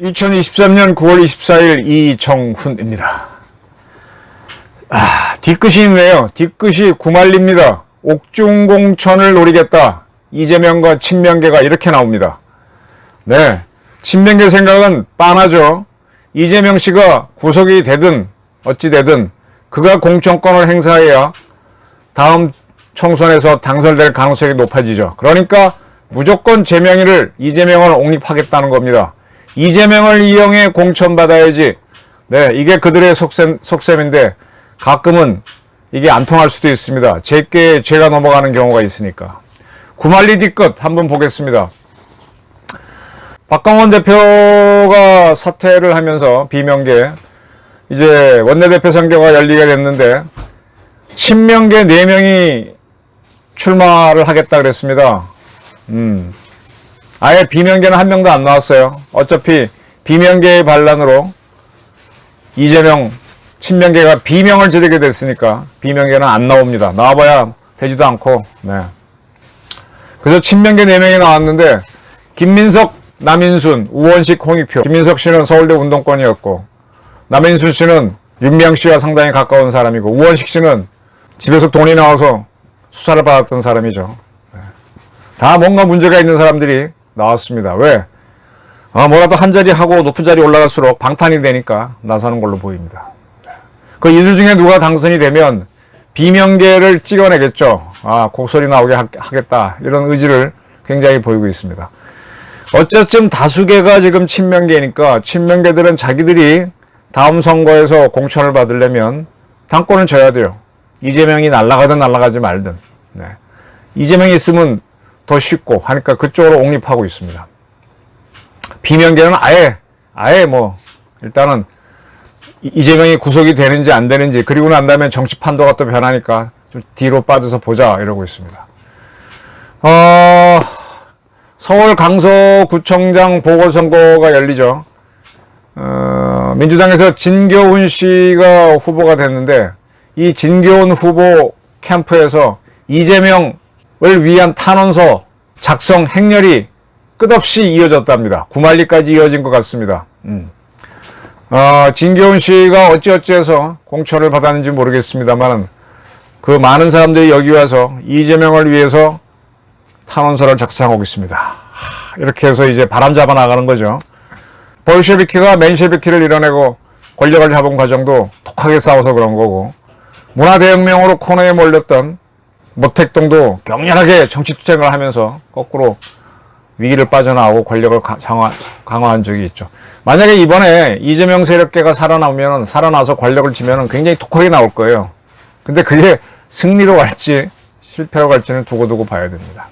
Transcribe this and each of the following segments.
(2023년 9월 24일) 이정훈입니다. 아 뒤끝이 있네요. 뒤끝이 구말립니다. 옥중공천을 노리겠다. 이재명과 친명계가 이렇게 나옵니다. 네 친명계 생각은 빤하죠. 이재명 씨가 구속이 되든 어찌 되든 그가 공천권을 행사해야 다음 총선에서 당선될 가능성이 높아지죠. 그러니까 무조건 제명이를 이재명을 옹립하겠다는 겁니다. 이재명을 이용해 공천받아야지. 네, 이게 그들의 속셈, 속셈인데 가끔은 이게 안 통할 수도 있습니다. 제게 죄가 넘어가는 경우가 있으니까. 구말리 뒤끝 한번 보겠습니다. 박강원 대표가 사퇴를 하면서 비명계 이제 원내대표 선거가 열리게 됐는데 친명계 4명이 출마를 하겠다 그랬습니다. 음. 아예 비명계는 한 명도 안 나왔어요. 어차피 비명계의 반란으로 이재명 친명계가 비명을 지르게 됐으니까 비명계는 안 나옵니다. 나와봐야 되지도 않고 네. 그래서 친명계 4명이 나왔는데 김민석, 남인순, 우원식, 홍익표 김민석 씨는 서울대 운동권이었고 남인순 씨는 윤미향 씨와 상당히 가까운 사람이고 우원식 씨는 집에서 돈이 나와서 수사를 받았던 사람이죠. 네. 다 뭔가 문제가 있는 사람들이 나왔습니다. 왜? 아, 뭐라도 한 자리 하고 높은 자리 올라갈수록 방탄이 되니까 나서는 걸로 보입니다. 그 이들 중에 누가 당선이 되면 비명계를 찍어내겠죠. 아, 곡소리 나오게 하- 하겠다. 이런 의지를 굉장히 보이고 있습니다. 어쨌든 다수계가 지금 친명계니까 친명계들은 자기들이 다음 선거에서 공천을 받으려면 당권을 져야 돼요. 이재명이 날아가든 날아가지 말든. 네. 이재명이 있으면 더 쉽고 하니까 그쪽으로 옹립하고 있습니다. 비명계는 아예 아예 뭐 일단은 이- 이재명이 구속이 되는지 안 되는지 그리고 난 다음에 정치 판도가 또 변하니까 좀 뒤로 빠져서 보자 이러고 있습니다. 어, 서울 강서구청장 보궐선거가 열리죠. 어, 민주당에서 진교훈 씨가 후보가 됐는데 이 진교훈 후보 캠프에서 이재명을 위한 탄원서 작성 행렬이 끝없이 이어졌답니다. 구말리까지 이어진 것 같습니다. 음. 어, 진교훈 씨가 어찌어찌해서 공천을 받았는지 모르겠습니다만 그 많은 사람들이 여기 와서 이재명을 위해서 탄원서를 작성하고 있습니다. 하, 이렇게 해서 이제 바람 잡아 나가는 거죠. 볼셰비키가 맨셰비키를 이뤄내고 권력을 잡은 과정도 독하게 싸워서 그런 거고 문화대혁명으로 코너에 몰렸던 모택동도 격렬하게 정치투쟁을 하면서 거꾸로 위기를 빠져나오고 권력을 가- 강화, 강화한 적이 있죠. 만약에 이번에 이재명 세력계가 살아나오면 살아나서 권력을 쥐면 굉장히 독하게 나올 거예요. 근데 그게 승리로 갈지 실패로 갈지는 두고두고 봐야 됩니다.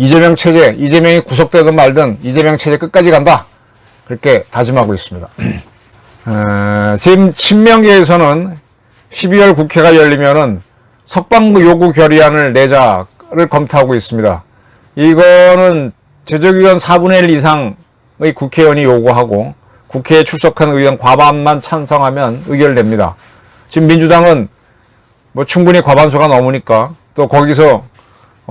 이재명 체제, 이재명이 구속되든 말든 이재명 체제 끝까지 간다. 그렇게 다짐하고 있습니다. 어, 지금 친명계에서는 12월 국회가 열리면은 석방부 요구 결의안을 내자를 검토하고 있습니다. 이거는 제적의원 4분의 1 이상의 국회의원이 요구하고 국회에 출석한 의원 과반만 찬성하면 의결됩니다. 지금 민주당은 뭐 충분히 과반수가 넘으니까 또 거기서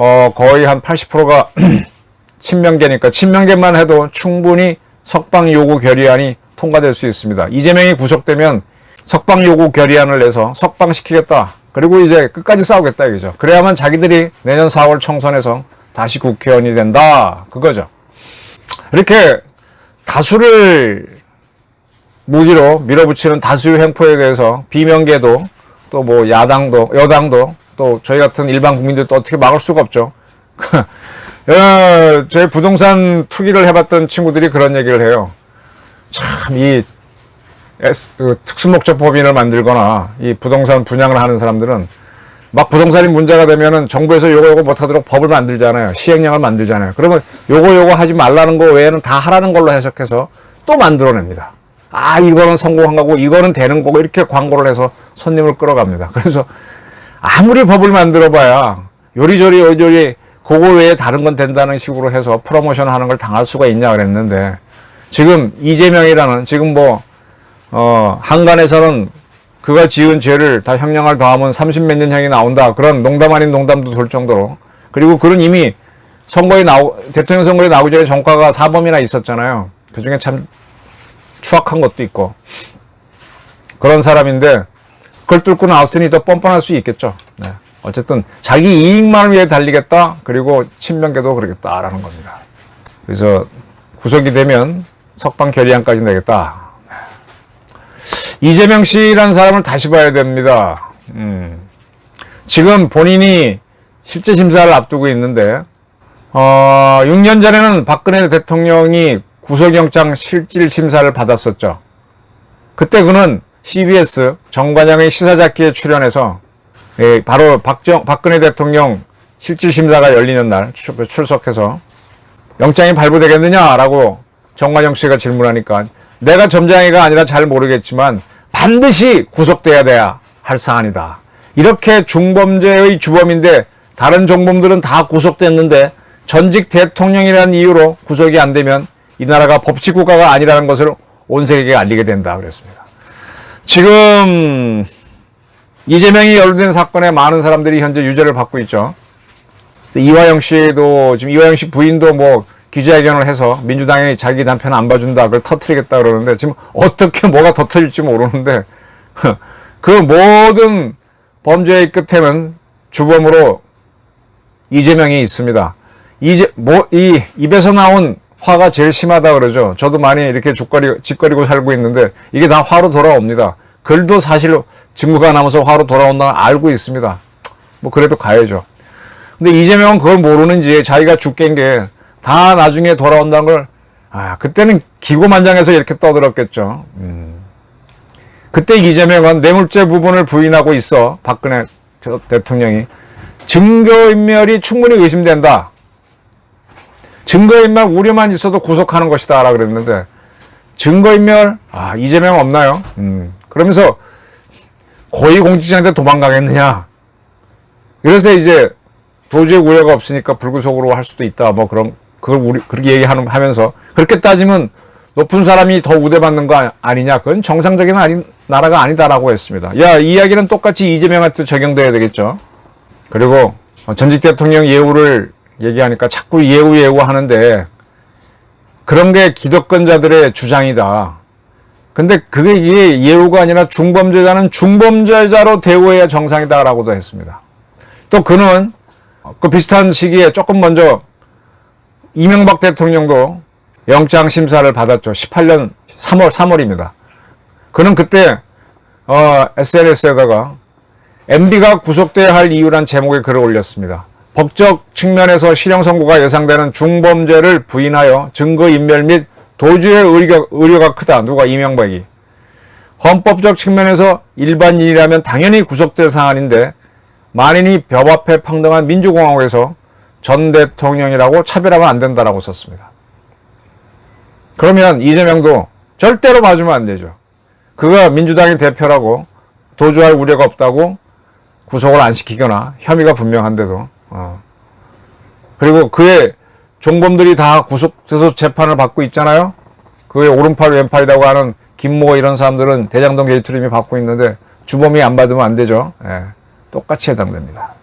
어 거의 한 80%가 친명계니까 친명계만 해도 충분히 석방 요구 결의안이 통과될 수 있습니다. 이재명이 구속되면 석방 요구 결의안을 내서 석방시키겠다. 그리고 이제 끝까지 싸우겠다 이거죠. 그래야만 자기들이 내년 4월 총선에서 다시 국회의원이 된다. 그거죠. 이렇게 다수를 무기로 밀어붙이는 다수 횡포에 대해서 비명계도 또 뭐 야당도 여당도 또 저희 같은 일반 국민들도 어떻게 막을 수가 없죠. 어, 저희 부동산 투기를 해봤던 친구들이 그런 얘기를 해요. 참, 이, 그 특수목적 법인을 만들거나 이 부동산 분양을 하는 사람들은 막 부동산이 문제가 되면은 정부에서 요거 요거 못하도록 법을 만들잖아요. 시행령을 만들잖아요. 그러면 요거 요거 하지 말라는 거 외에는 다 하라는 걸로 해석해서 또 만들어냅니다. 아, 이거는 성공한 거고, 이거는 되는 거고, 이렇게 광고를 해서 손님을 끌어갑니다. 그래서 아무리 법을 만들어 봐야 요리조리 요리조리 그거 외에 다른 건 된다는 식으로 해서 프로모션 하는 걸 당할 수가 있냐 그랬는데 지금 이재명이라는 지금 뭐 어, 한간에서는 그가 지은 죄를 다 형량을 더하면 30몇 년형이 나온다. 그런 농담 아닌 농담도 돌 정도로. 그리고 그런 이미 선거에 나오, 대통령 선거에 나오기 전에 전과가 사범이나 있었잖아요. 그 중에 참 추악한 것도 있고. 그런 사람인데, 그걸 뚫고 나왔으니 더 뻔뻔할 수 있겠죠. 네. 어쨌든, 자기 이익만을 위해 달리겠다. 그리고 친명계도 그러겠다라는 겁니다. 그래서 구속이 되면 석방 결의안까지 내겠다. 이재명 씨라는 사람을 다시 봐야 됩니다. 음. 지금 본인이 실제 심사를 앞두고 있는데, 어, 6년 전에는 박근혜 대통령이 구속영장 실질 심사를 받았었죠. 그때 그는 CBS 정관장의 시사잡기에 출연해서 예, 바로 박정, 박근혜 대통령 실질 심사가 열리는 날 출- 출석해서 영장이 발부되겠느냐라고 정관영 씨가 질문하니까 내가 점장이가 아니라 잘 모르겠지만 반드시 구속돼야 돼야 할 사안이다. 이렇게 중범죄의 주범인데 다른 정범들은 다 구속됐는데 전직 대통령이라는 이유로 구속이 안 되면 이 나라가 법치 국가가 아니라는 것을 온 세계에 알리게 된다 그랬습니다. 지금 이재명이 연루된 사건에 많은 사람들이 현재 유죄를 받고 있죠. 이화영 씨도 지금 이화영 씨 부인도 뭐 기자회견을 해서 민주당이 자기 남편 안 봐준다 그걸 터트리겠다 그러는데 지금 어떻게 뭐가 더 터질지 모르는데 그 모든 범죄의 끝에는 주범으로 이재명이 있습니다. 이제 뭐 이 입에서 나온 화가 제일 심하다 그러죠. 저도 많이 이렇게 죽거리 짓거리고 살고 있는데 이게 다 화로 돌아옵니다. 글도 사실 증거가 남아서 화로 돌아온다는 걸 알고 있습니다. 뭐 그래도 가야죠. 근데 이재명은 그걸 모르는지 자기가 죽겠는 게다 나중에 돌아온다는 걸, 아, 그때는 기고만장해서 이렇게 떠들었겠죠. 음. 그때 이재명은 뇌물죄 부분을 부인하고 있어. 박근혜 저 대통령이. 증거인멸이 충분히 의심된다. 증거인멸 우려만 있어도 구속하는 것이다. 라고 그랬는데, 증거인멸, 아, 이재명 없나요? 음. 그러면서 고위공직자한테 도망가겠느냐. 그래서 이제 도저히 우려가 없으니까 불구속으로 할 수도 있다. 뭐 그런 그걸 우리 그렇게 얘기하는 하면서 그렇게 따지면 높은 사람이 더 우대받는 거 아- 아니냐? 그건 정상적인 아닌 나라가 아니다라고 했습니다. 야, 이 이야기는 똑같이 이재명한테 적용돼야 되겠죠. 그리고 어, 전직 대통령 예우를 얘기하니까 자꾸 예우 예우 하는데 그런 게 기득권자들의 주장이다. 근데 그게 예우가 아니라 중범죄자는 중범죄자로 대우해야 정상이다라고도 했습니다. 또 그는 그 비슷한 시기에 조금 먼저 이명박 대통령도 영장 심사를 받았죠. 18년 3월 3월입니다. 그는 그때 어, SNS에다가 MB가 구속돼야 할 이유란 제목의 글을 올렸습니다. 법적 측면에서 실형 선고가 예상되는 중범죄를 부인하여 증거 인멸 및 도주의 의료, 의료가 크다. 누가 이명박이. 헌법적 측면에서 일반인이라면 당연히 구속될 사안인데 만인이 법 앞에 평등한 민주공화국에서 전 대통령이라고 차별하면 안 된다라고 썼습니다. 그러면 이재명도 절대로 봐주면 안 되죠. 그가 민주당의 대표라고 도주할 우려가 없다고 구속을 안 시키거나 혐의가 분명한데도 어. 그리고 그의 종범들이 다 구속돼서 재판을 받고 있잖아요. 그의 오른팔 왼팔이라고 하는 김모 이런 사람들은 대장동 게이트림이 받고 있는데 주범이 안 받으면 안 되죠. 예. 똑같이 해당됩니다.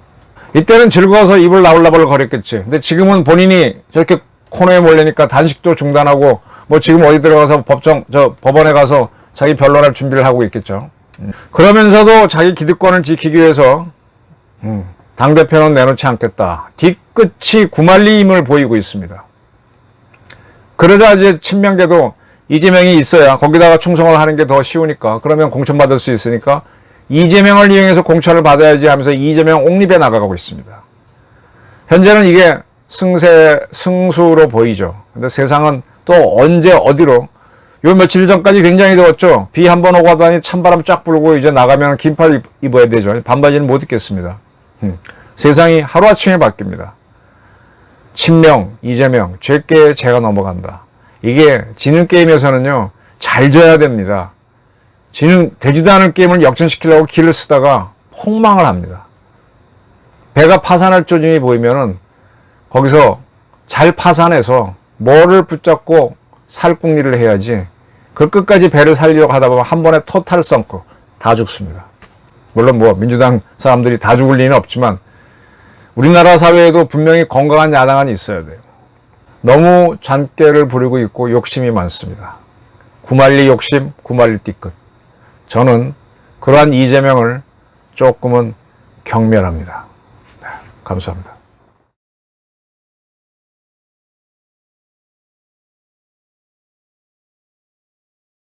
이때는 즐거워서 입을 나올라벌 거렸겠지. 근데 지금은 본인이 저렇게 코너에 몰리니까 단식도 중단하고 뭐 지금 어디 들어가서 법정 저 법원에 가서 자기 변론할 준비를 하고 있겠죠. 음. 그러면서도 자기 기득권을 지키기 위해서 음, 당 대표는 내놓지 않겠다. 뒤끝이 구말리임을 보이고 있습니다. 그러자 이제 친명계도 이재명이 있어야 거기다가 충성을 하는 게 더 쉬우니까 그러면 공천받을 수 있으니까 이재명을 이용해서 공천을 받아야지 하면서 이재명 옹립에 나가고 있습니다. 현재는 이게 승세, 승수로 보이죠. 근데 세상은 또 언제 어디로 요 며칠 전까지 굉장히 더웠죠. 비 한 번 오고 하더니 찬바람 쫙 불고 이제 나가면 긴팔 입- 입어야 되죠. 반바지는 못 입겠습니다. 음. 세상이 하루아침에 바뀝니다. 친명, 이재명, 죄께 제가 넘어간다. 이게 지는 게임에서는요, 잘 져야 됩니다. 지는 되지도 않은 게임을 역전시키려고 길을 쓰다가 폭망을 합니다. 배가 파산할 조짐이 보이면은 거기서 잘 파산해서 뭐를 붙잡고 살궁리를 해야지 그 끝까지 배를 살리려고 하다 보면 한 번에 토탈 썬크 다 죽습니다. 물론 뭐 민주당 사람들이 다 죽을 리는 없지만 우리나라 사회에도 분명히 건강한 야당은 있어야 돼요. 너무 잔꾀를 부리고 있고 욕심이 많습니다. 구말리 욕심, 구말리 띠끝. 저는 그러한 이재명을 조금은 경멸합니다. 네, 감사합니다.